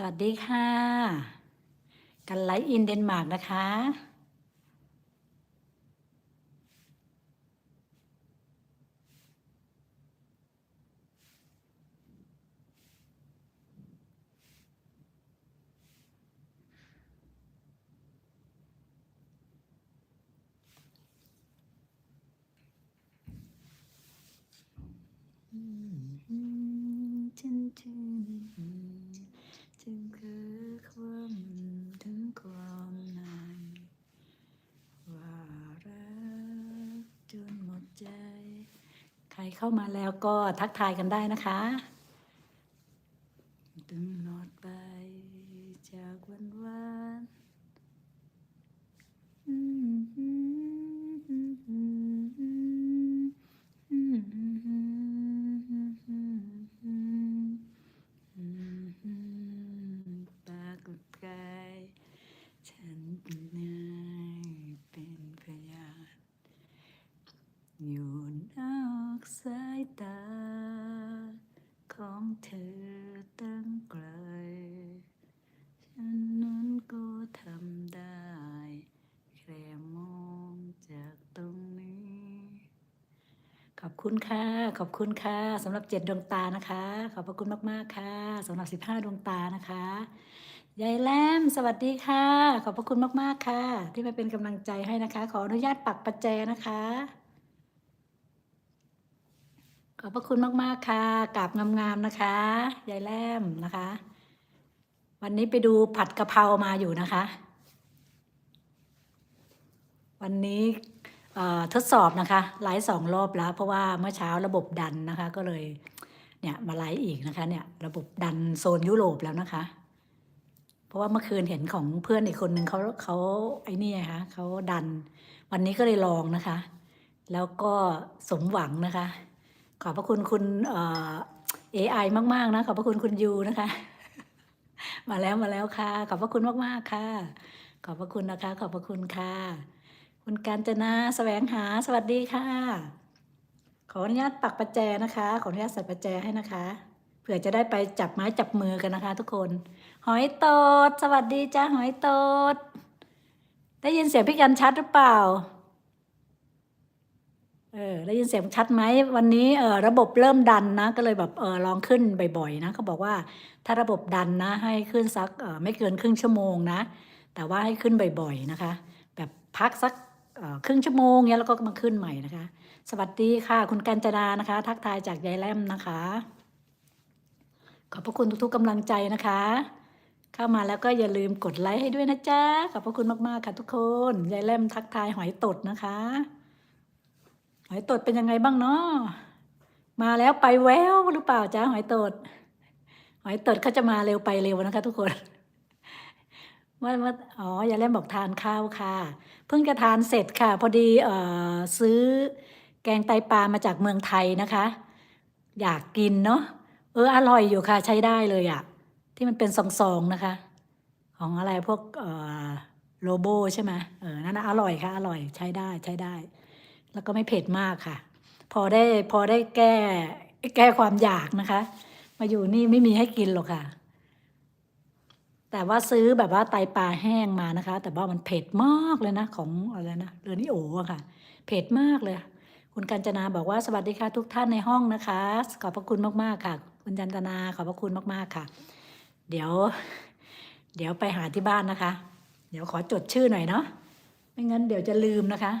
สวัสดีค่ะ กันไลฟ์อินเดนมาร์กนะคะ ฉันจึงจึงคือความถึงความในว่ารักจนหมดใจ ใครเข้ามาแล้ว ก็ทักทายกันได้นะคะ อบคุณค่ะ ขอบคุณค่ะสำหรับเจ็ดดวงตานะคะ ขอบพระคุณมาก ๆ ค่ะสำหรับสิบห้าดวงตานะคะยายแลมสวัสดีค่ะ ขอบพระคุณมาก ๆ ค่ะ ที่มาเป็นกำลังใจให้นะคะ ขออนุญาตปักประแจนะคะ ขอบพระคุณมาก ๆ ค่ะกราบงามๆนะคะยายแลมนะคะ วันนี้ไปดูผัดกะเพรามาอยู่นะคะ วันนี้ ทดสอบนะคะไลฟ์สองรอบแล้วเพราะว่าเมื่อเช้าระบบดันนะคะ ก็เลยเนี่ยมาไลฟ์อีกนะคะเนี่ยระบบดันโซนยุโรปแล้วนะคะ เพราะว่าเมื่อคืนเห็นของเพื่อนอีกคนหนึ่งเขาเขาไอ้นี่ไงคะเขาดัน วันนี้ก็เลยลองนะคะ แล้วก็สมหวังนะคะ ขอบพระคุณคุณเอ่อ AI มากๆนะขอบพระคุณคุณยูนะคะ มาแล้วมาแล้วค่ะ ขอบพระคุณมากๆค่ะ ขอบพระคุณนะคะ ขอบพระคุณค่ะ คุณการจนาแสวงหาสวัสดีค่ะ ขออนุญาตปักประแจนะคะ ขออนุญาตใส่ประแจให้นะคะเผื่อจะได้ไปจับไม้จับมือกันนะคะ ทุกคน หอยโตดสวัสดีจ้าหอยโตดได้ยินเสียงพี่กันชัดหรือเปล่าเออได้ยินเสียงชัดไหมวันนี้เออระบบเริ่มดันนะ ก็เลยแบบเออลองขึ้นบ่อยๆนะเขาบอกว่าถ้าระบบดันนะ ให้ขึ้นสักเออไม่เกินครึ่งชั่วโมงนะ แต่ว่าให้ขึ้นบ่อยๆนะคะ แบบพักสัก ครึ่งชั่วโมงเนี้ยแล้วก็มาขึ้นใหม่นะคะ สวัสดีค่ะ คุณกัญจนานะคะ ทักทายจากยายแลมนะคะ ขอบพระคุณทุกๆกำลังใจนะคะ เข้ามาแล้วก็อย่าลืมกดไลค์ให้ด้วยนะจ๊ะขอบพระคุณมากๆค่ะทุกคนยายแลมทักทายหอยตดนะคะ หอยตดเป็นยังไงบ้างเนาะมาแล้วไปแววหรือเปล่าจ๊ะหอยตด หอยตดเขาจะมาเร็วไปเร็วนะคะ ทุกคนว่าว่าอ๋อย่าเล่นบอกทานข้าวค่ะ เพิ่งจะทานเสร็จค่ะ พอดีเออซื้อแกงไตปลามาจากเมืองไทยนะคะ อยากกินเนาะเอออร่อยอยู่ค่ะใช้ได้เลยอะที่มันเป็นซองๆนะคะ ของอะไรพวกเออโลโบใช่ไหมเออนั่นนะอร่อยค่ะ อร่อยใช้ได้ใช้ได้ แล้วก็ไม่เผ็ดมากค่ะ พอได้พอได้แก้แก้ความอยากนะคะ มาอยู่นี่ไม่มีให้กินหรอกค่ะ แต่ว่าซื้อแบบว่าไตปลาแห้งมานะคะ แต่ว่ามันเผ็ดมากเลยนะ ของอะไรนะเรือนี่โอ๋อะค่ะ เผ็ดมากเลย คุณกัญจนาบอกว่าสวัสดีค่ะ ทุกท่านในห้องนะคะ ขอบพระคุณมากๆค่ะ คุณกัญจนาขอบพระคุณมากๆค่ะ เดี๋ยว เดี๋ยวไปหาที่บ้านนะคะ เดี๋ยวขอจดชื่อหน่อยเนาะไม่งั้นเดี๋ยวจะลืมนะคะ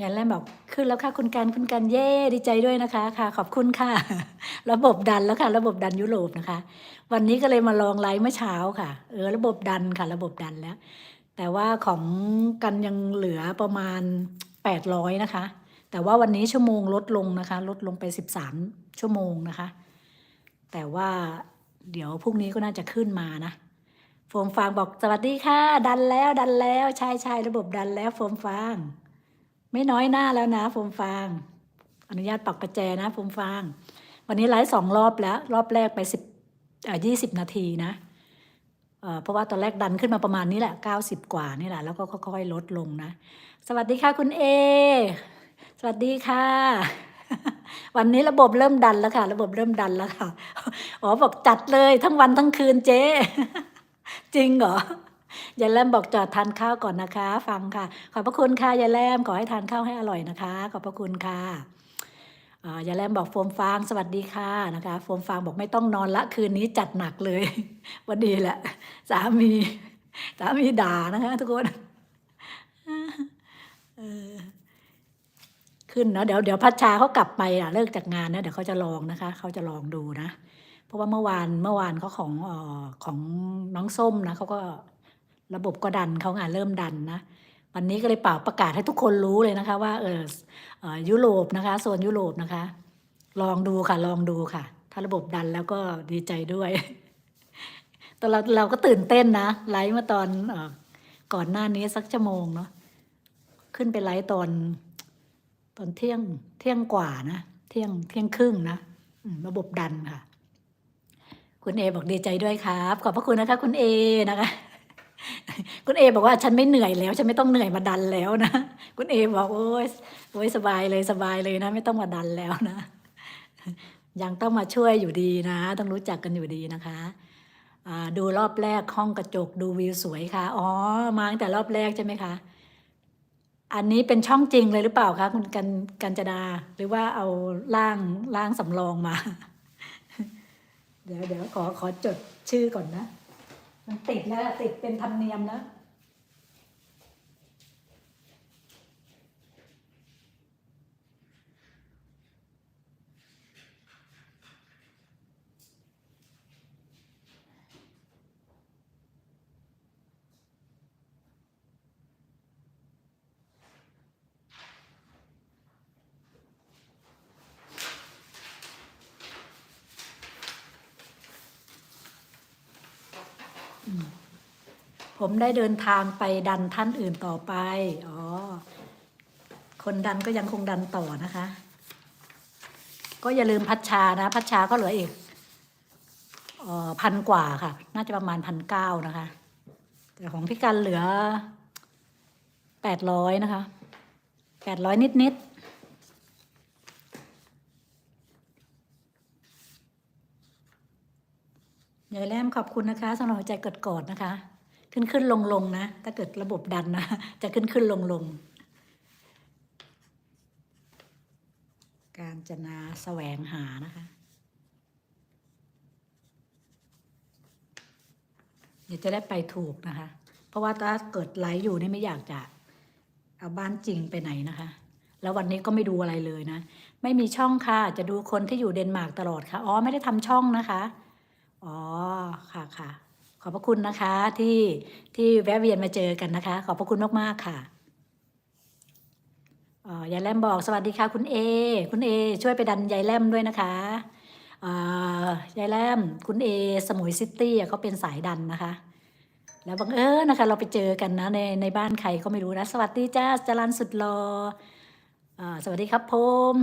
ย่าแลมบอกขึ้นแล้วค่ะคุณการคุณการเย่ดีใจด้วยนะคะค่ะ ขอบคุณค่ะ ระบบดันแล้วค่ะ ระบบดันยุโรปนะคะ วันนี้ก็เลยมาลองไลฟ์เมื่อเช้าค่ะ เออ ระบบดันค่ะ ระบบดันแล้ว แต่ว่าของกันยังเหลือประมาณแปดร้อยนะคะ แต่ว่าวันนี้ชั่วโมงลดลงนะคะ ลดลงไปสิบสามชั่วโมงนะคะ แต่ว่าเดี๋ยวพรุ่งนี้ก็น่าจะขึ้นมานะโฟมฟางบอกสวัสดีค่ะ ดันแล้วดันแล้วใช่ใช่ระบบดันแล้วโฟมฟาง ไม่น้อยหน้าแล้วนะโฟมฟาง อนุญาตปักประแจนะโฟมฟาง วันนี้ไลฟ์สองรอบแล้ว รอบแรกไปสิบยี่สิบนาทีนะเพราะว่าตอนแรกดันขึ้นมาประมาณนี้แหละเก้าสิบกว่านี่แหละ แล้วก็ค่อยๆลดลงนะ สวัสดีค่ะคุณเอ สวัสดีค่ะ วันนี้ระบบเริ่มดันแล้วค่ะ ระบบเริ่มดันแล้วค่ะ อ๋อบอกจัดเลยทั้งวันทั้งคืนเจ๊ จริงเหรอ ยายแลมบอกจอดทานข้าวก่อนนะคะ ฟังค่ะ ขอบพระคุณค่ะยายแลมขอให้ทานข้าวให้อร่อยนะคะ ขอบพระคุณค่ะยายแลมบอกโฟมฟางสวัสดีค่ะนะคะโฟมฟางบอกไม่ต้องนอนละคืนนี้จัดหนักเลยวันดีแหละ สามีสามีด่านะคะทุกคนขึ้นเนาะเดี๋ยวเดี๋ยวพัชชาเขากลับไปอะเลิกจากงานนะเดี๋ยวเขาจะลองนะคะ เขาจะลองดูนะ เพราะว่าเมื่อวานเมื่อวานเขาของอของน้องส้มนะเขาก็ ระบบก็ดันเขางานเริ่มดันนะวันนี้ก็เลยเป่าประกาศให้ทุกคนรู้เลยนะคะ ว่าเออยุโรปนะคะโซนยุโรปนะคะ ลองดูค่ะลองดูค่ะ ถ้าระบบดันแล้วก็ดีใจด้วยตอนเราเราก็ตื่นเต้นนะไลฟ์มาตอนออก่อนหน้านี้สักชั่วโมงเนาะขึ้นไปไลฟ์ตอน ตอนเที่ยงเที่ยงกว่านะเที่ยงเที่ยงครึ่งนะระบบดันค่ะ คุณเอบอกดีใจด้วยครับ ขอบพระคุณนะคะ คุณเอนะคะ คุณเอบอกว่าฉันไม่เหนื่อยแล้ว ฉันไม่ต้องเหนื่อยมาดันแล้วนะ คุณเอบอกโอ้ยโอ้ยสบายเลยสบายเลยนะ ไม่ต้องมาดันแล้วนะ ยังต้องมาช่วยอยู่ดีนะ ต้องรู้จักกันอยู่ดีนะคะดูรอบแรกห้องกระจกดูวิวสวยค่ะ อ๋อ มาตั้งแต่รอบแรกใช่ไหมคะ อันนี้เป็นช่องจริงเลยหรือเปล่าคะคุณกันกันจดา หรือว่าเอาร่างร่างสำรองมา เดี๋ยวเดี๋ยวขอขอจดชื่อก่อนนะ มันติดแล้วติดเป็นธรรมเนียมแล้ว ผมได้เดินทางไปดันท่านอื่นต่อไป อ๋อ คนดันก็ยังคงดันต่อนะคะ ก็อย่าลืมพัชชานะ พัชชาก็เหลืออีกออพันกว่าค่ะ น่าจะประมาณพันเก้านะคะ แต่ของพี่กันเหลือแปดร้อยนะคะแปดร้อยนิดนิดยายแรมขอบคุณนะคะสำหรับใจกดกอดนะคะ ขึ้นขึ้นลงลงนะ ถ้าเกิดระบบดันนะ จะขึ้นขึ้นลงลง การจนาแสวงหานะคะ เดี๋ยวจะได้ไปถูกนะคะ เพราะว่าถ้าเกิดไลฟ์อยู่นี่ไม่อยากจะ เอาบ้านจริงไปไหนนะคะ แล้ววันนี้ก็ไม่ดูอะไรเลยนะ ไม่มีช่องค่ะ จะดูคนที่อยู่เดนมาร์กตลอดค่ะ อ๋อ ไม่ได้ทำช่องนะคะ อ๋อ ค่ะค่ะ ขอบพระคุณนะคะที่ที่แวะเวียนมาเจอกันนะคะ ขอบพระคุณมากๆค่ะอ่อยายแลมบอกสวัสดีค่ะคุณเอ คุณเอ ช่วยไปดันยายแลมด้วยนะคะอ่อยายแลมคุณเอ สมุยซิตี้อะเขาเป็นสายดันนะคะ แล้วบังเอิญนะคะ เราไปเจอกันนะในในบ้านใครก็ไม่รู้นะ สวัสดีจ้าจรันสุดรออสวัสดีครับผม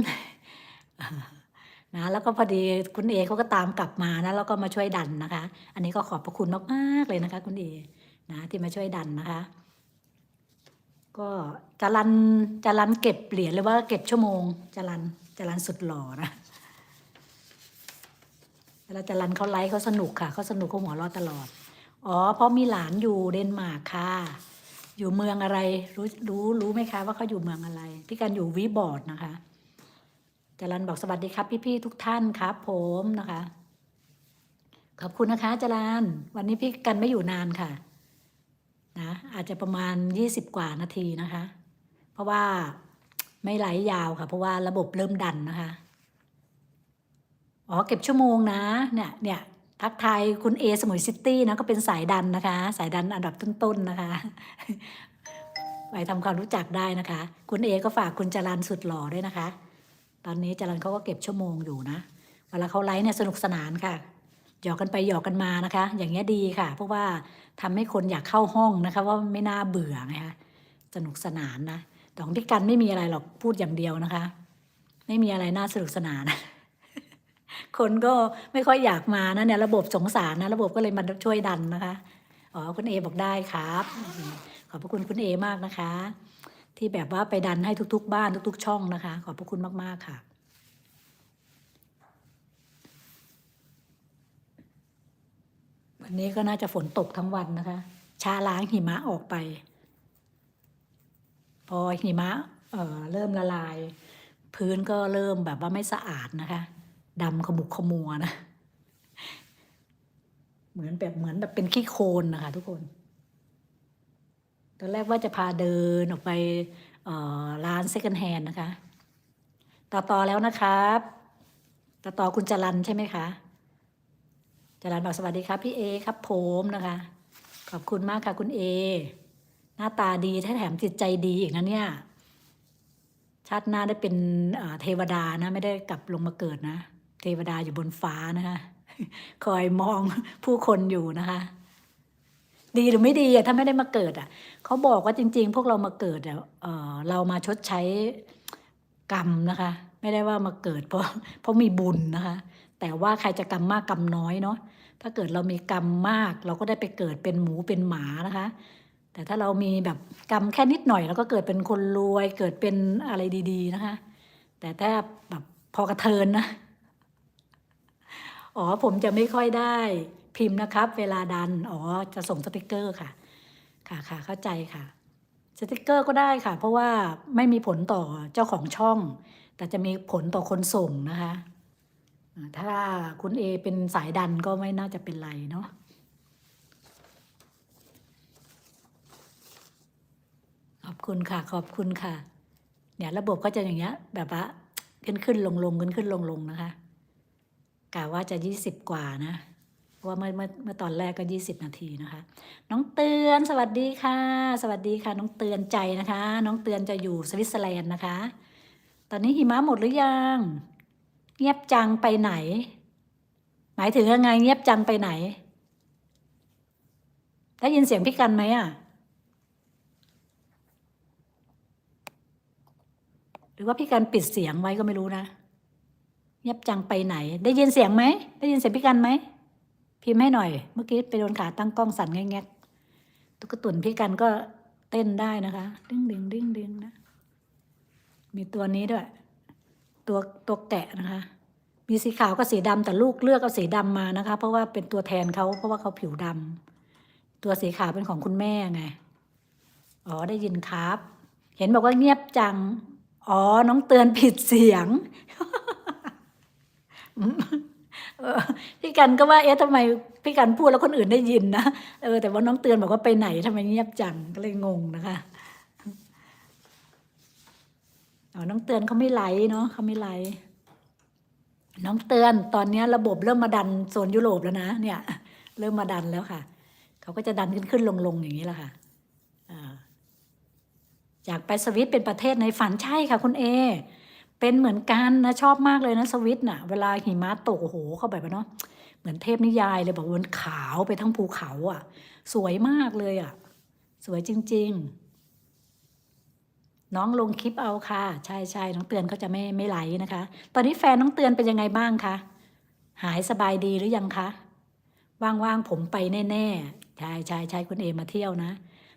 นะแล้วก็พอดีคุณเอเขาก็ตามกลับมานะแล้วก็มาช่วยดันนะคะ อันนี้ก็ขอบพระคุณมากๆเลยนะคะ คุณเอนะที่มาช่วยดันนะคะ ก็จรันจรันเก็บเหรียญหรือว่าเก็บชั่วโมงจรันจรันสุดหล่อนะเวลาจรันเขาไลฟ์เขาสนุกค่ะเขาสนุกเขาหัวเราะตลอด อ๋อ เพราะมีหลานอยู่เดนมาร์กค่ะ อยู่เมืองอะไรรู้รู้รู้ไหมคะว่าเขาอยู่เมืองอะไร พี่กันอยู่วีบอร์ดนะคะ จรันบอกสวัสดีครับ พี่ๆทุกท่านครับ ผมนะคะ ขอบคุณนะคะจรันวันนี้พี่กันไม่อยู่นานค่ะ นะอาจจะประมาณ20กว่านาทีนะคะ เพราะว่าไม่ไหลยาวค่ะ เพราะว่าระบบเริ่มดันนะคะอ๋อเก็บชั่วโมงนะ เนี่ยเนี่ยทักทายคุณเอสมุยซิตี้นะก็เป็นสายดันนะคะ สายดันอันดับต้นๆนะคะ ไปทำความรู้จักได้นะคะ คุณเอก็ฝากคุณจรันสุดหล่อด้วยนะคะ ตอนนี้จรันเขาก็เก็บชั่วโมงอยู่นะ เวลาเขาไลฟ์เนี่ยสนุกสนานค่ะ หยอกกันไปหยอกกันมานะคะ อย่างเงี้ยดีค่ะ เพราะว่าทำให้คนอยากเข้าห้องนะคะว่าไม่น่าเบื่อนะคะสนุกสนานนะแต่ของพี่กันไม่มีอะไรหรอกพูดอย่างเดียวนะคะ ไม่มีอะไรน่าสนุกสนาน คนก็ไม่ค่อยอยากมานะเนี่ยระบบสงสารนะระบบก็เลยมาช่วยดันนะคะ อ๋อคุณเอบอกได้ครับ ขอบพระคุณคุณเอมากนะคะ ที่แบบว่าไปดันให้ทุก ๆ บ้านทุก ๆ ช่องนะคะ ขอบพระคุณมาก ๆ ค่ะวันนี้ก็น่าจะฝนตกทั้งวันนะคะ ชาล้างหิมะออกไป พอหิมะเเริ่มละลาย พื้นก็เริ่มแบบว่าไม่สะอาดนะคะดำขมุกขมัวนะ เหมือนแบบเหมือนแบบเป็นขี้โคลนนะคะทุกคน ตอนแรกว่าจะพาเดินออกไปร้าน second hand นะคะ ต่อต่อแล้วนะครับ ต่อต่อคุณจรันใช่ไหมคะจรันบอกสวัสดีครับ พี่เอครับผมนะคะ ขอบคุณมากค่ะคุณเอ หน้าตาดีแถมจิตใจดีอีกนะเนี่ย ชาติหน้าได้เป็นเทวดานะ ไม่ได้กลับลงมาเกิดนะ เทวดาอยู่บนฟ้านะคะ คอยมองผู้คนอยู่นะคะ ดีหรือไม่ดีอะถ้าไม่ได้มาเกิดอะเขาบอกว่าจริง ๆ พวกเรามาเกิดอะเออเรามาชดใช้กรรมนะคะ ไม่ได้ว่ามาเกิดเพราะเพราะมีบุญนะคะ แต่ว่าใครจะกรรมมากกรรมน้อยเนาะถ้าเกิดเรามีกรรมมาก เราก็ได้ไปเกิดเป็นหมูเป็นหมานะคะ แต่ถ้าเรามีแบบกรรมแค่นิดหน่อยเราก็เกิดเป็นคนรวย เกิดเป็นอะไรดี ๆนะคะ แต่ถ้าแบบพอกระเทินนะอ๋อผมจะไม่ค่อยได้ พิมพ์นะครับ เวลาดัน อ๋อ จะส่งสติกเกอร์ค่ะ ค่ะค่ะเข้าใจค่ะ สติกเกอร์ก็ได้ค่ะ เพราะว่าไม่มีผลต่อเจ้าของช่อง แต่จะมีผลต่อคนส่งนะคะ ถ้าคุณเอเป็นสายดันก็ไม่น่าจะเป็นไรเนาะขอบคุณค่ะ ขอบคุณค่ะ เนี่ยระบบก็จะอย่างเงี้ย แบบว่าขึ้นขึ้นลงลงขึ้นขึ้นลงลงนะคะกะว่าจะยี่สิบกว่านะ เพราะว่าเมื่อเมื่อเมื่อตอนแรกก็ยี่สิบนาทีนะคะ น้องเตือนสวัสดีค่ะ สวัสดีค่ะ น้องเตือนใจนะคะ น้องเตือนจะอยู่สวิตเซอร์แลนด์นะคะ ตอนนี้หิมะหมดหรือยัง เงียบจังไปไหน หมายถึงยังไงเงียบจังไปไหนได้ยินเสียงพี่กันไหมอะหรือว่าพี่กันปิดเสียงไว้ก็ไม่รู้นะเงียบจังไปไหน ได้ยินเสียงไหมได้ยินเสียงพี่กันไหม พิมพ์ให้หน่อย เมื่อกี้ไปโดนขาตั้งกล้องสั่นแงกๆตุ๊กตุนพี่กันก็เต้นได้นะคะดิ้งดิ้งดิ้งดิ้งนะ มีตัวนี้ด้วย ตัวตัวแกะนะคะ มีสีขาวกับสีดำแต่ลูกเลือกเอาสีดำมานะคะ เพราะว่าเป็นตัวแทนเขาเพราะว่าเขาผิวดำตัวสีขาวเป็นของคุณแม่ไง อ๋อได้ยินครับ เห็นบอกว่าเงียบจัง อ๋อน้องเตือนผิดเสียง พี่กันก็ว่าเอ๊ะทำไมพี่กันพูดแล้วคนอื่นได้ยินนะเออแต่ว่าน้องเตือนบอกว่าไปไหนทำไมเงียบจังก็เลยงงนะคะอ๋อน้องเตือนเขาไม่ไลเนาะเขาไม่ไลน้องเตือนตอนนี้ระบบเริ่มมาดันโซนยุโรปแล้วนะเนี่ย เริ่มมาดันแล้วค่ะเขาก็จะดันขึ้นขึ้นลงลงอย่างนี้แหละค่ะอ่าอยากไปสวิตเป็นประเทศในฝันใช่ค่ะคุณเอ เป็นเหมือนกันนะชอบมากเลยนะสวิตน่ะ เวลาหิมะตกโอ้โหเข้าแบบว่าเนาะเหมือนเทพนิยายเลยแบบว่ามันขาวไปทั้งภูเขาอะ สวยมากเลยอะ สวยจริง ๆ น้องลงคลิปเอาค่ะ ใช่ใช่น้องเตือนเขาจะไม่ไม่ไหลนะคะ ตอนนี้แฟนน้องเตือนเป็นยังไงบ้างคะหายสบายดีหรือยังคะว่างๆผมไปแน่ๆใช่ใช่ใช่คุณเอมาเที่ยวนะ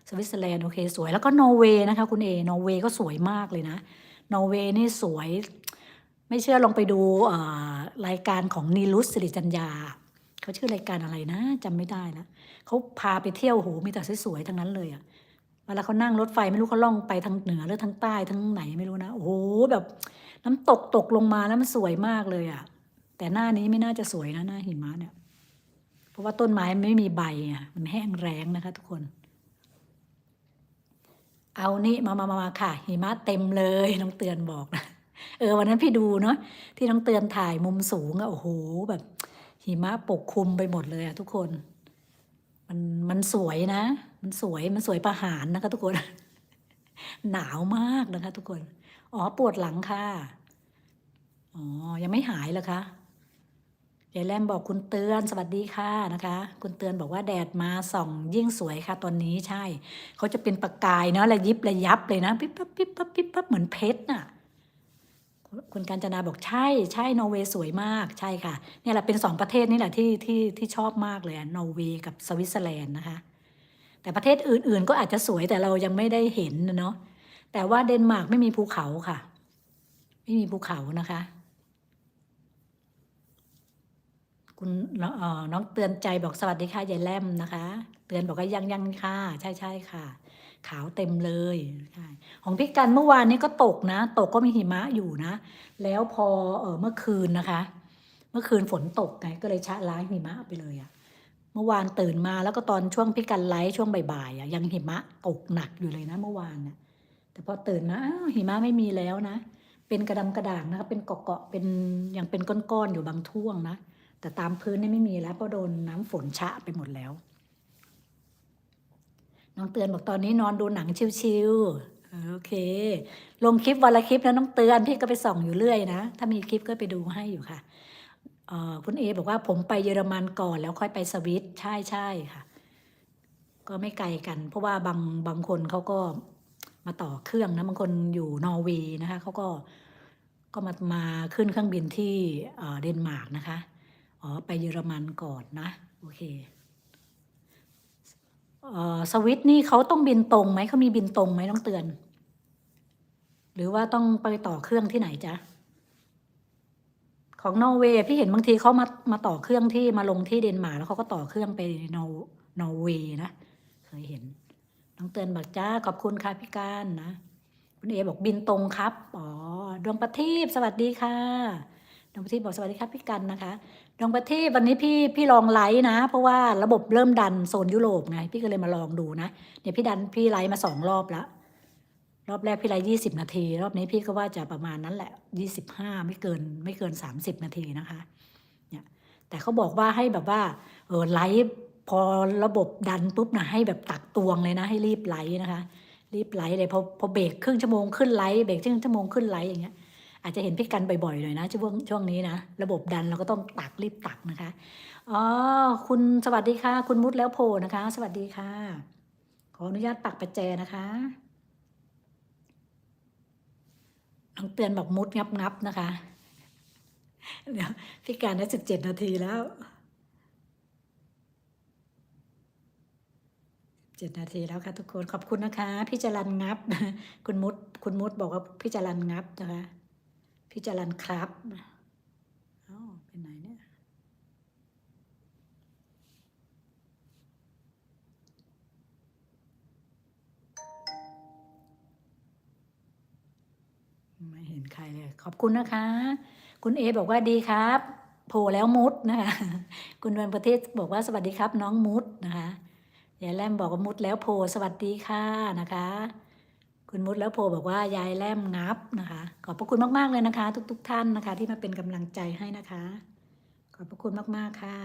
สวิตเซอร์แลนด์โอเคสวยแล้วก็นอร์เวย์นะคะ คุณเอนอร์เวย์ก็สวยมากเลยนะ นอร์เวย์นี่สวย ไม่เชื่อลองไปดูรายการของนีรุสสิริจัญญาเขาชื่อรายการอะไรนะจำไม่ได้แล้วเขาพาไปเที่ยวโหมีแต่สวยๆทั้งนั้นเลยอะเวลาเขานั่งรถไฟไม่รู้เขาล่องไปทางเหนือหรือทางใต้ทางไหนไม่รู้นะโอ้โหแบบ น้ำตกตกลงมาแล้วมันสวยมากเลยอะแต่หน้านี้ไม่น่าจะสวยนะหน้าหิมะเนี่ย เพราะว่าต้นไม้มันไม่มีใบอะมันแห้งแรงนะคะ ทุกคน เอานี่มามามามาค่ะ หิมะเต็มเลยน้องเตือนบอกนะเออวันนั้นพี่ดูเนาะที่น้องเตือนถ่ายมุมสูงอะโอ้โหแบบ หิมะปกคลุมไปหมดเลยอะทุกคน มันมันสวยนะ มันสวยมันสวยประหารนะคะ ทุกคน หนาวมากนะคะ ทุกคน อ๋อปวดหลังค่ะอ๋อยังไม่หายเหรอคะ ยายแรมบอกคุณเตือนสวัสดีค่ะนะคะ คุณเตือนบอกว่าแดดมาส่องยิ่งสวยค่ะตอนนี้ใช่ เขาจะเป็นประกายเนาะระยิบระยับเลยนะปิ๊บปั๊บปิ๊บปั๊บปิ๊บปั๊บเหมือนเพชรน่ะคุณการจนาบอกใช่ใช่นอร์เวย์สวยมากใช่ค่ะเนี่ยแหละเป็นสองประเทศนี่แหละที่ที่ที่ชอบมากเลยนอร์เวย์กับสวิตเซอร์แลนด์นะคะ แต่ประเทศอื่น ๆ ก็อาจจะสวยแต่เรายังไม่ได้เห็นเนาะแต่ว่าเดนมาร์กไม่มีภูเขาค่ะ ไม่มีภูเขานะคะ คุณน้องเตือนใจบอกสวัสดีค่ะยายแลมนะคะ เตือนบอกว่ายังยังค่ะ ใช่ใช่ค่ะ ขาวเต็มเลยของพี่กันเมื่อวานนี้ก็ตกนะ ตกก็มีหิมะอยู่นะ แล้วพอเออเมื่อคืนนะคะ เมื่อคืนฝนตกไงก็เลยชะล้างหิมะไปเลยอะเมื่อวานตื่นมาแล้วก็ตอนช่วงพี่กันไลฟ์ช่วงบ่ายๆอะยังหิมะตกหนักอยู่เลยนะ เมื่อวานนะแต่พอตื่นมาอ้าวหิมะไม่มีแล้วนะ เป็นกระดำกระด่างนะคะเป็นเกาะๆเป็นยังเป็นก้อนๆอยู่บางช่วงนะ แต่ตามพื้นนี่ไม่มีแล้วเพราะโดนน้ำฝนชะไปหมดแล้ว น้องเตือนบอกตอนนี้นอนดูหนังชิวๆโอเค ลงคลิปวันละคลิปนะน้องเตือนพี่ก็ไปส่องอยู่เรื่อยนะ ถ้ามีคลิปก็ไปดูให้อยู่ค่ะคุณเอบอกว่าผมไปเยอรมันก่อนแล้วค่อยไปสวิตใช่ใช่ค่ะ ก็ไม่ไกลกัน เพราะว่าบางบางคนเขาก็มาต่อเครื่องนะบางคนอยู่นอร์เวย์นะคะเขาก็ก็มามาขึ้นเครื่องบินที่เดนมาร์กนะคะ อ๋อ ไปเยอรมันก่อนนะ โอเคสวิตนี่เขาต้องบินตรงไหมเขามีบินตรงไหมต้องเตือน หรือว่าต้องไปต่อเครื่องที่ไหนจ๊ะของนอร์เวย์พี่เห็นบางทีเขามามาต่อเครื่องที่มาลงที่เดนมาร์กแล้วเขาก็ต่อเครื่องไปนอร์นอร์เวย์นะเคยเห็นน้องเตือนบอกจ้าขอบคุณค่ะพี่การนะคุณเอบอกบินตรงครับ อ๋อ ดวงประทีปสวัสดีค่ะ ดวงประทีปบอกสวัสดีครับพี่กันนะคะดวงประทีปวันนี้พี่พี่ลองไลฟ์นะ เพราะว่าระบบเริ่มดันโซนยุโรปไง พี่ก็เลยมาลองดูนะ เดี๋ยวพี่ดันพี่ไลฟ์มาสองรอบแล้ว รอบแรกพี่ไลฟ์ยี่สิบนาที รอบนี้พี่ก็ว่าจะประมาณนั้นแหละยี่สิบห้าไม่เกินไม่เกินสามสิบนาทีนะคะ เนี่ย แต่เขาบอกว่าให้แบบว่าเออไลฟ์พอระบบดันปุ๊บนะให้แบบตักตวงเลยนะ ให้รีบไลฟ์นะคะ รีบไลฟ์เลยพอพอเบรกครึ่งชั่วโมงขึ้นไลฟ์เบรกครึ่งชั่วโมงขึ้นไลฟ์อย่างเงี้ย อาจจะเห็นพี่กันบ่อยๆเลยนะช่วงช่วงนี้นะ ระบบดันเราก็ต้องตักรีบตักนะคะอ๋อคุณสวัสดีค่ะ คุณมุดแล้วโพนะคะ สวัสดีค่ะ ขออนุญาตปักประแจนะคะน้องเตือนบอกมุดงับงับนะคะเดี๋ยวพี่การได้สิบเจ็ดนาทีแล้วเจ็ดนาทีแล้วค่ะทุกคนขอบคุณนะคะ พี่จรันงับ คุณมุดคุณมุดบอกว่าพี่จรันงับนะคะ พี่จรันครับเอ้าเป็นไหนเนี่ย ไม่เห็นใครเลย ขอบคุณนะคะ คุณเอบอกว่าดีครับ โผล่แล้วมุดนะคะ คุณวันประเทศบอกว่าสวัสดีครับ น้องมุดนะคะยายแลมบอกว่ามุดแล้วโผล่สวัสดีค่ะนะคะ คุณมุดแล้วโผล่บอกว่ายายแลมงับนะคะ ขอบพระคุณมากๆเลยนะคะ ทุก ๆท่านนะคะ ที่มาเป็นกำลังใจให้นะคะ ขอบพระคุณมากๆค่ะ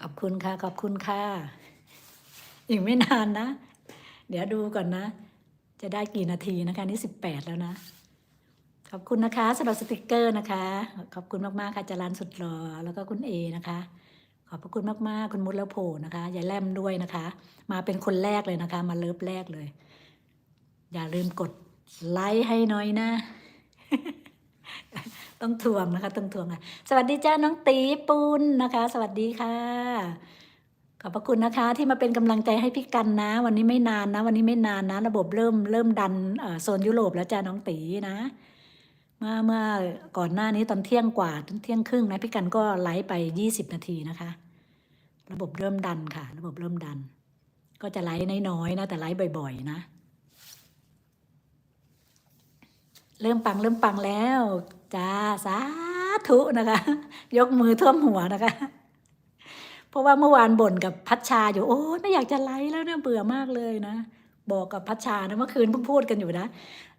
ขอบคุณค่ะ ขอบคุณค่ะอีกไม่นานนะ เดี๋ยวดูก่อนนะ จะได้กี่นาทีนะคะ นี่สิบแปดแล้วนะ ขอบคุณนะคะสำหรับสติกเกอร์นะคะ ขอบคุณมากๆค่ะจารันสุดหล่อแล้วก็คุณเอนะคะ ขอบพระคุณมากๆคุณมุดแล้วโผล่นะคะยายแลมด้วยนะคะ มาเป็นคนแรกเลยนะคะ มาเลิฟแรกเลย อย่าลืมกดไลค์ให้น้อยนะ ต้องทวงนะคะ ต้องทวงค่ะ สวัสดีจ้าน้องตีปุนนะคะ สวัสดีค่ะ ขอบพระคุณนะคะ ที่มาเป็นกำลังใจให้พี่กันนะ วันนี้ไม่นานนะ วันนี้ไม่นานนะ ระบบเริ่มเริ่มดันโซนยุโรปแล้วจ้าน้องตีนะ มื่อเมื่อก่อนหน้านี้ตอนเที่ยงกว่าเที่ยงครึ่งนะพี่กันก็ไลฟ์ไปยี่สิบนาทีนะคะ ระบบเริ่มดันค่ะ ระบบเริ่มดัน ก็จะไลฟ์น้อยๆนะแต่ไลฟ์บ่อย ๆ นะ เริ่มปังเริ่มปังแล้วจ้าสาธุนะคะ ยกมือท่วมหัวนะคะ เพราะว่าเมื่อวานบ่นกับพัชชาอยู่โอ้ไม่อยากจะไลฟ์แล้วเนี่ยเบื่อมากเลยนะ บอกกับพัชชานะเมื่อคืนเพิ่งพูดกันอยู่นะ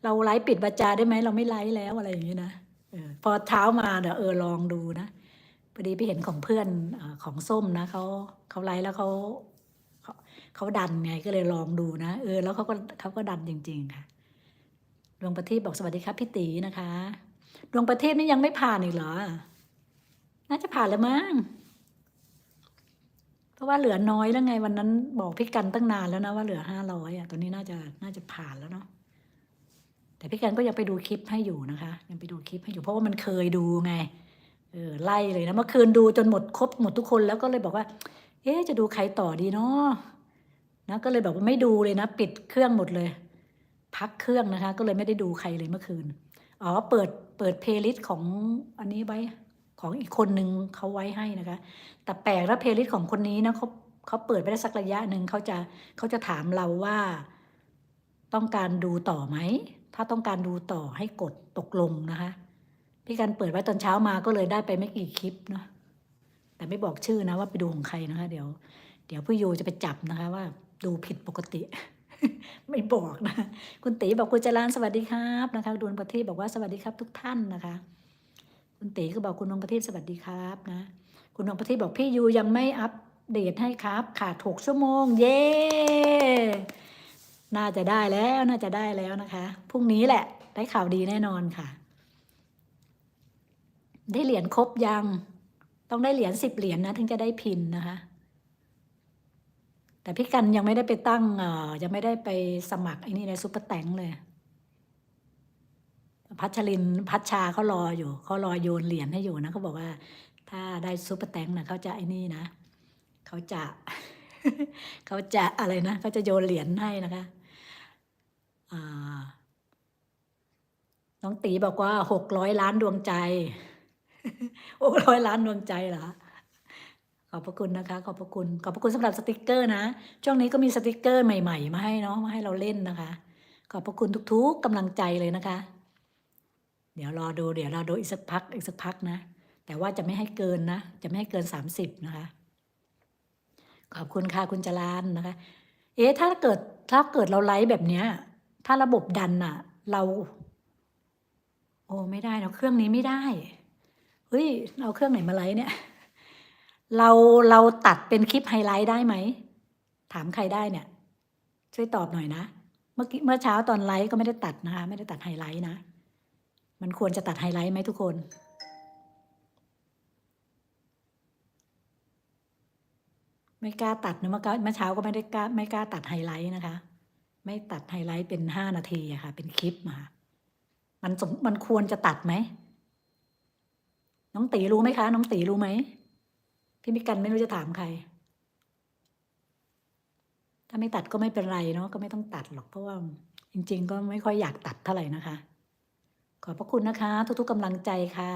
เราไลฟ์ปิดวาจาได้ไหมเราไม่ไลฟ์แล้วอะไรอย่างนี้นะออพอเช้ามาเดี๋ยวเออลองดูนะพอดีไปเห็นของเพื่อนอของส้มนะเขาเขาไลฟ์แล้วเขาเขาดันไงก็เลยลองดูนะเออแล้วเขาก็เขาก็ดันจริง ๆ ค่ะดวงประทีปบอกสวัสดีครับพี่ตีนะคะดวงประทีนี่ยังไม่ผ่านอีกเหรอ น่าจะผ่านแล้วมั้ง ราะว่าเหลือน้อยแล้วไงวันนั้นบอกพี่กันตั้งนานแล้วนะว่าเหลือห้าร้อยอะตอนนี้น่าจะน่าจะผ่านแล้วเนาะแต่พี่กันก็ยังไปดูคลิปให้อยู่นะคะ ยังไปดูคลิปให้อยู่เพราะว่ามันเคยดูไงเออไล่เลยนะเมื่อคืนดูจนหมดครบหมดทุกคนแล้วก็เลยบอกว่า เอ๊จะดูใครต่อดีเนาะนะก็เลยแบบว่าไม่ดูเลยนะ ปิดเครื่องหมดเลย พักเครื่องนะคะ ก็เลยไม่ได้ดูใครเลยเมื่อคืนอ๋อเปิดเปิดเพลย์ลิสต์ของอันนี้ไว้ ของอีกคนนึงเขาไว้ให้นะคะ แต่แปลกแล้วเพลย์ลิสต์ของคนนี้นะเขาเขาเปิดไปได้สักระยะหนึ่งเขาจะเขาจะถามเราว่าต้องการดูต่อไหม ถ้าต้องการดูต่อให้กดตกลงนะคะ พี่กันเปิดไว้ตอนเช้ามาก็เลยได้ไปไม่กี่คลิปเนาะแต่ไม่บอกชื่อนะว่าไปดูของใครนะคะ เดี๋ยว เดี๋ยวผู้ยูจะไปจับนะคะว่าดูผิดปกติ ไม่บอกนะ คุณตีบอกคุณจรานสวัสดีครับนะคะดวงประทีบอกว่าสวัสดีครับทุกท่านนะคะ คุณตีก็บอกคุณดวงประเทีปสวัสดีครับนะ คุณดวงประเทีปบอกพี่ยูยังไม่อัปเดตให้ครับ ขาดหกชั่วโมง เย้น่าจะได้แล้วน่าจะได้แล้วนะคะพรุ่งนี้แหละ ได้ข่าวดีแน่นอนค่ะ ได้เหรียญครบยัง ต้องได้เหรียญสิบเหรียญนะถึงจะได้พินนะคะ แต่พี่กันยังไม่ได้ไปตั้งเอ่อยังไม่ได้ไปสมัครไอ้นี่ในซุปเปอร์แตงเลย พัชรินพัชชาเขารออยู่เขารอโยนเหรียญให้อยู่นะเขาบอกว่า ถ้าได้ซุปเปอร์แตงนะเขาจะไอ้นี่นะเขาจะเขาจะอะไรนะเขาจะโยนเหรียญให้นะคะน้องตีบอกว่าหกร้อยล้านดวงใจหกร้อยล้านดวงใจเหรอขอบพระคุณนะคะ ขอบพระคุณ ขอบพระคุณสำหรับสติกเกอร์นะ ช่วงนี้ก็มีสติกเกอร์ใหม่ ๆ มาให้เนาะมาให้เราเล่นนะคะ ขอบพระคุณทุกๆกำลังใจเลยนะคะ เดี๋ยวรอดูเดี๋ยวรอดูอีกสักพักอีกสักพักนะ แต่ว่าจะไม่ให้เกินนะ จะไม่ให้เกินสามสิบนะคะ ขอบคุณค่ะคุณจรานนะคะ เอ๊ะถ้าเกิดถ้าเกิดเราไลฟ์แบบเนี้ย ถ้าระบบดันอะเรา โอ้ไม่ได้เนาเครื่องนี้ไม่ได้เฮ้ยเอาเครื่องไหนมาไลฟ์เนี่ย เราเราตัดเป็นคลิปไฮไลท์ได้ไหม ถามใครได้เนี่ย ช่วยตอบหน่อยนะ เมื่อกี้เมื่อเช้าตอนไลฟ์ก็ไม่ได้ตัดนะคะ ไม่ได้ตัดไฮไลท์นะ มันควรจะตัดไฮไลท์ไหมทุกคน ไม่กล้าตัดนะเมื่อเมื่อเช้าก็ไม่ได้กล้าไม่กล้าตัดไฮไลท์นะคะ ไม่ตัดไฮไลท์เป็นห้านาทีอะค่ะ เป็นคลิปมามันมมันควรจะตัดไหมน้องตีรู้ไหมคะ น้องตีรู้ไหมพี่มิกันไม่รู้จะถามใคร ถ้าไม่ตัดก็ไม่เป็นไรเนาะก็ไม่ต้องตัดหรอกเพราะว่าจริง ๆ ก็ไม่ค่อยอยากตัดเท่าไหร่นะคะ ขอบพระคุณนะคะ ทุกๆกำลังใจค่ะ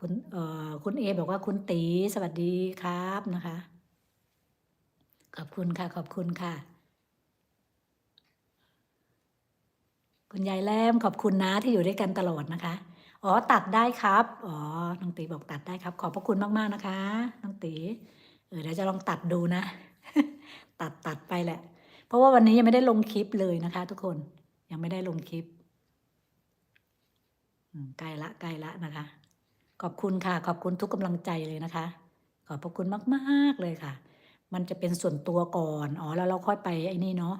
คุณเอ่อคุณเอบอกว่าคุณตีสวัสดีครับนะคะ ขอบคุณค่ะ ขอบคุณค่ะ คุณยายแลมขอบคุณนะที่อยู่ด้วยกันตลอดนะคะอ๋อตัดได้ครับอ๋อน้องตีบอกตัดได้ครับ ขอบพระคุณมากๆนะคะน้องตีเออเดี๋ยวจะลองตัดดูนะ ตัดตัดไปแหละ เพราะว่าวันนี้ยังไม่ได้ลงคลิปเลยนะคะ ทุกคน ยังไม่ได้ลงคลิปใกล้ละใกล้ละนะคะ ขอบคุณค่ะ ขอบคุณทุกกำลังใจเลยนะคะ ขอบพระคุณมากๆเลยค่ะ มันจะเป็นส่วนตัวก่อน อ๋อ แล้วเราค่อยไปไอ้นี่เนาะ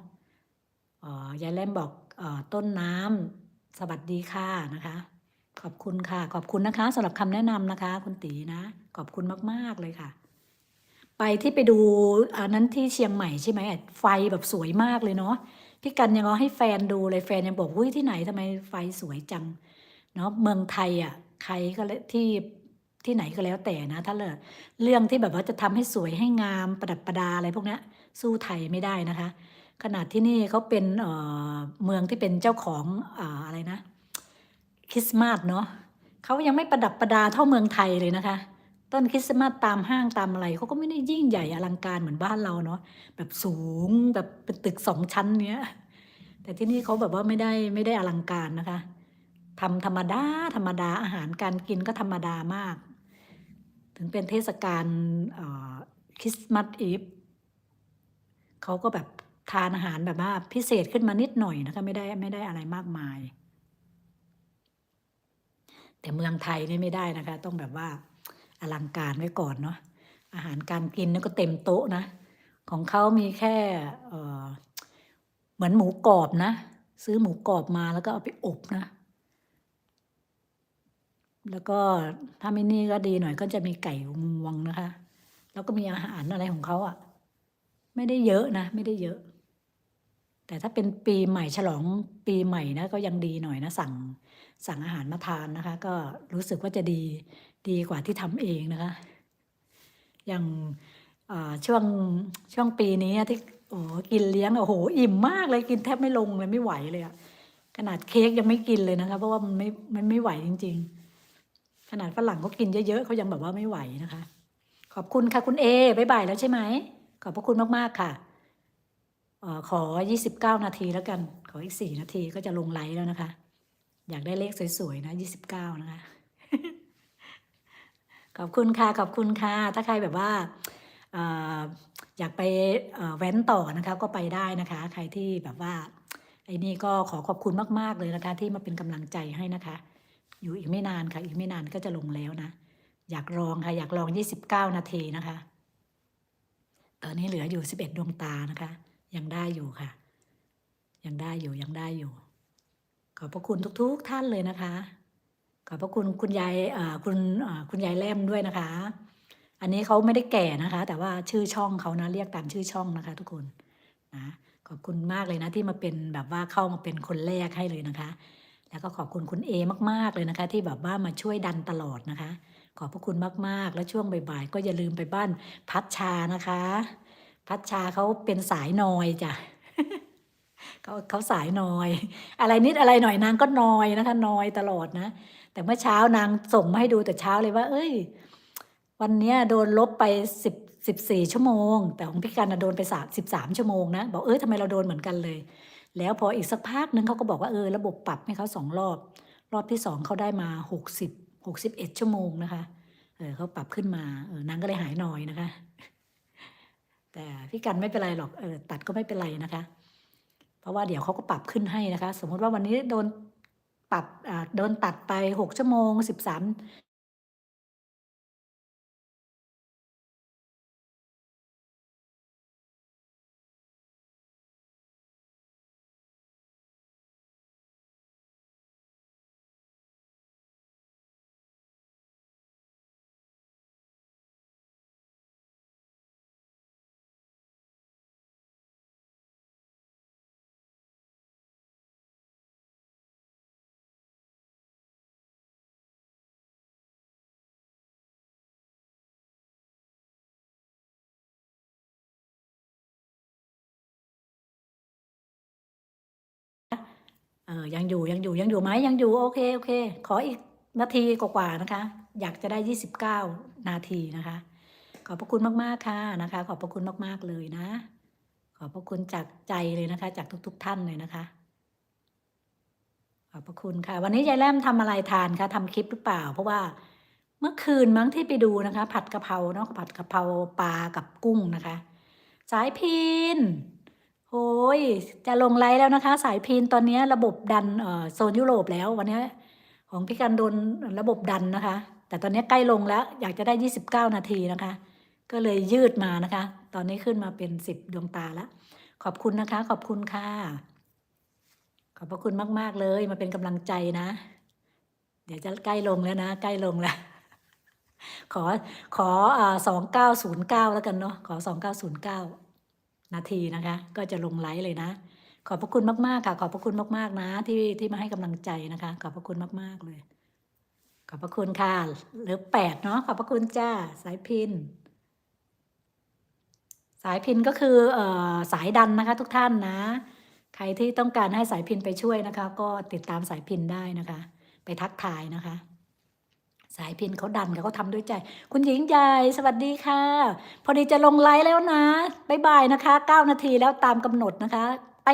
อ๋อยายแลมบอกออต้นน้ำสวัสดีค่ะนะคะ ขอบคุณค่ะ ขอบคุณนะคะสำหรับคำแนะนำนะคะ คุณตีนะ ขอบคุณมากๆเลยค่ะ ไปที่ไปดูอันนั้นที่เชียงใหม่ใช่ไหมไฟแบบสวยมากเลยเนาะ พี่กันยังเอาให้แฟนดูเลยแฟนยังบอกอุ้ยที่ไหนทำไมไฟสวยจังเนาะเมืองไทยอะใครก็แล้วที่ที่ไหนก็แล้วแต่นะ ถ้าเรื่องเรื่องที่แบบว่าจะทำให้สวยให้งามประดับประดาอะไรพวกนี้สู้ไทยไม่ได้นะคะ ขนาดที่นี่เขาเป็นเเมืองที่เป็นเจ้าของออะไรนะคริสต์มาสเนาะเขายังไม่ประดับประดาเท่าเมืองไทยเลยนะคะ ต้นคริสต์มาสตามห้างตามอะไรเขาก็ไม่ได้ยิ่งใหญ่อลังการเหมือนบ้านเราเนาะแบบสูงแบบเป็นตึกสองชั้นเนี้ย แต่ที่นี่เขาแบบว่าไม่ได้ไม่ได้อลังการนะคะทำธรรมดาธรรมดาอาหารการกินก็ธรรมดามาก ถึงเป็นเทศกาลคริสต์มาสอีฟเขาก็แบบทานอาหารแบบว่าพิเศษขึ้นมานิดหน่อยนะคะไม่ได้ไม่ได้อะไรมากมาย แต่เมืองไทยนี่ไม่ได้นะคะ ต้องแบบว่า อลังการไว้ก่อนเนาะอาหารการกินนี่ก็เต็มโต๊ะนะ ของเขามีแค่เหมือนหมูกรอบนะ ซื้อหมูกรอบมาแล้วก็เอาไปอบนะ แล้วก็ถ้าไม่นี่ก็ดีหน่อยก็จะมีไก่งวงนะคะ แล้วก็มีอาหารอะไรของเขาอะ่ะ ไม่ได้เยอะนะ ไม่ได้เยอะ แต่ถ้าเป็นปีใหม่ฉลองปีใหม่นะ ก็ยังดีหน่อยนะ สั่งสั่งอาหารมาทานนะคะ ก็รู้สึกว่าจะดี ดีกว่าที่ทำเองนะคะ อย่างช่วงช่วงปีนี้ที่โอ้กินเลี้ยงโอ้โหอิ่มมากเลยกินแทบไม่ลงเลยไม่ไหวเลยอะขนาดเค้กยังไม่กินเลยนะคะ เพราะว่ามันไม่มันไม่ไหวจริง ๆ ขนาดฝรั่งเขากินเยอะๆเขายังแบบว่าไม่ไหวนะคะ ขอบคุณค่ะคุณเอบายบายแล้วใช่ไหมขอบพระคุณมากๆค่ะออขอ 29 นาทีแล้วกัน ขออีก 4 นาทีก็จะลงไลฟ์แล้วนะคะ อยากได้เลขสวยๆนะ 29 นะคะ ขอบคุณค่ะ ขอบคุณค่ะ ถ้าใครแบบว่าออยากไปแว้นต่อนะคะก็ไปได้นะคะ ใครที่แบบว่าไอ้นี่ก็ขอขอบคุณมากๆเลยนะคะ ที่มาเป็นกำลังใจให้นะคะ อยู่อีกไม่นานค่ะ อีกไม่นานก็จะลงแล้วนะ อยากลองค่ะ อยากลอง 29 นาทีนะคะ ตอนนี้เหลืออยู่ 11 ดวงตานะคะ ยังได้อยู่ค่ะ ยังได้อยู่ยังได้อยู่ ขอบพระคุณทุกๆท่านเลยนะคะ อบพระคุณคุณยายคุณคุณยายแลมด้วยนะคะ อันนี้เขาไม่ได้แก่นะคะ แต่ว่าชื่อช่องเขานะเรียกตามชื่อช่องนะคะ ทุกคนนะขอบคุณมากเลยนะที่มาเป็นแบบว่าเข้ามาเป็นคนแรกให้เลยนะคะ แล้วก็ขอบคุณคุณเอมากๆเลยนะคะ ที่แบบว่ามาช่วยดันตลอดนะคะ ขอบพระคุณมากๆ แล้วช่วงบ่ายๆก็อย่าลืมไปบ้านพัชชานะคะ พัชชาเขาเป็นสายนอยจ้ะ เขาเขาสายนอย อะไรนิดอะไรหน่อยนางก็นอยนะคะนอยตลอดนะ แต่เมื่อเช้านางส่งมาให้ดูแต่เช้าเลยว่า เอ้ย วันนี้โดนลบไปสิบสิบสี่ชั่วโมง แต่ของพี่กันโดนไปสามสิบสามชั่วโมงนะ บอกเอ้ยทำไมเราโดนเหมือนกันเลย แล้วพออีกสักพักหนึ่งเขาก็บอกว่าเออระบบปรับให้เขาสองรอบ รอบที่สองเขาได้มาหกสิบหกสิบเอ็ดชั่วโมงนะคะเออเขาปรับขึ้นมาเออนางก็เลยหายหน่อยนะคะ แต่พี่กันไม่เป็นไรหรอกเออตัดก็ไม่เป็นไรนะคะ เพราะว่าเดี๋ยวเขาก็ปรับขึ้นให้นะคะ สมมติว่าวันนี้โดนปรับโดนตัดไป 6 ชั่วโมง 13 ออยังอยู่ยังอยู่ยังอยู่ไหมยังอยู่โอเคโอเค ขออีกนาทีกว่าๆนะคะ อยากจะได้ยี่สิบเก้านาทีนะคะ ขอบพระคุณมากๆค่ะนะคะ ขอบพระคุณมากๆเลยนะ ขอบพระคุณจากใจเลยนะคะ จากทุก ๆ ท่านเลยนะคะ ขอบพระคุณค่ะ วันนี้ยายแรมทำอะไรทานคะทำคลิปหรือเปล่า เพราะว่าเมื่อคืนมั้งที่ไปดูนะคะ ผัดกะเพราเนาะผัดกะเพราปลากับกุ้งนะคะ สายพิน โอ้ย จะลงไลน์แล้วนะคะ สายพินตอนนี้ระบบดันโซนยุโรปแล้ววันนี้ของพี่กันโดนระบบดันนะคะ แต่ตอนนี้ใกล้ลงแล้ว อยากจะได้ 29 นาทีนะคะ ก็เลยยืดมานะคะ ตอนนี้ขึ้นมาเป็น 10 ดวงตาแล้ว ขอบคุณนะคะ ขอบคุณค่ะ ขอบพระคุณมาก ๆ เลยมาเป็นกำลังใจนะ เดี๋ยวจะใกล้ลงแล้วนะ ใกล้ลงแล้วขอขอสองเก้าศูนย์เก้าแล้วกันเนาะขอสองเก้าศูนย์เก้า นาทีนะคะ ก็จะลงไลฟ์เลยนะ ขอบพระคุณมากๆค่ะ ขอบพระคุณมากๆนะ ที่ที่มาให้กำลังใจนะคะ ขอบพระคุณมากๆเลย ขอบพระคุณค่ะเหลือแปดเนาะขอบพระคุณจ้าสายพิน สายพินก็คือเอ่อสายดันนะคะ ทุกท่านนะ ใครที่ต้องการให้สายพินไปช่วยนะคะ ก็ติดตามสายพินได้นะคะ ไปทักทายนะคะ สายพินเขาดันเขาทำด้วยใจ คุณหญิงใหญ่สวัสดีค่ะ พอดีจะลงไลฟ์แล้วนะบ๊ายบายนะคะ 9 นาทีแล้วตามกำหนดนะคะ ไป